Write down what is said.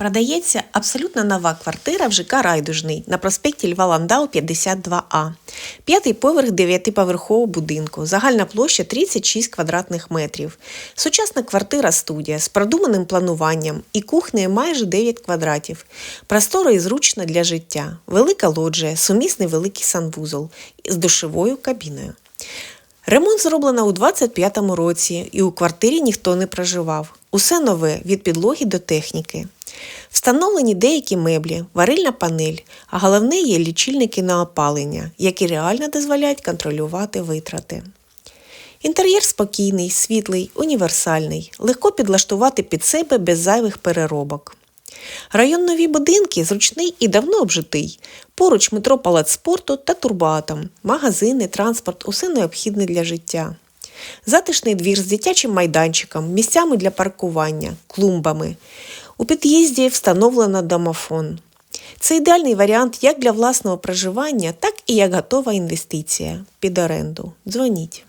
Продається абсолютно нова квартира в ЖК Райдужний на проспекті Льва Ландау 52А. П'ятий поверх дев'ятиповерхового будинку. Загальна площа 36 квадратних метрів. Сучасна квартира-студія з продуманим плануванням і кухнею майже 9 квадратів. Просторо і зручно для життя. Велика лоджія, сумісний великий санвузол з душовою кабіною. Ремонт зроблено у 25-му році, і у квартирі ніхто не проживав. Усе нове від підлоги до техніки. Встановлені деякі меблі, варильна панель, а головне є лічильники на опалення, які реально дозволяють контролювати витрати. Інтер'єр спокійний, світлий, універсальний, легко підлаштувати під себе без зайвих переробок. Район нові будинки зручний і давно обжитий. Поруч метро Палац спорту та турбоатом, магазини, транспорт усе необхідне для життя. Затишний двір з дитячим майданчиком, місцями для паркування, клумбами. У під'їзді встановлено домофон. Це ідеальний варіант як для власного проживання, так і як готова інвестиція під оренду. Дзвоніть.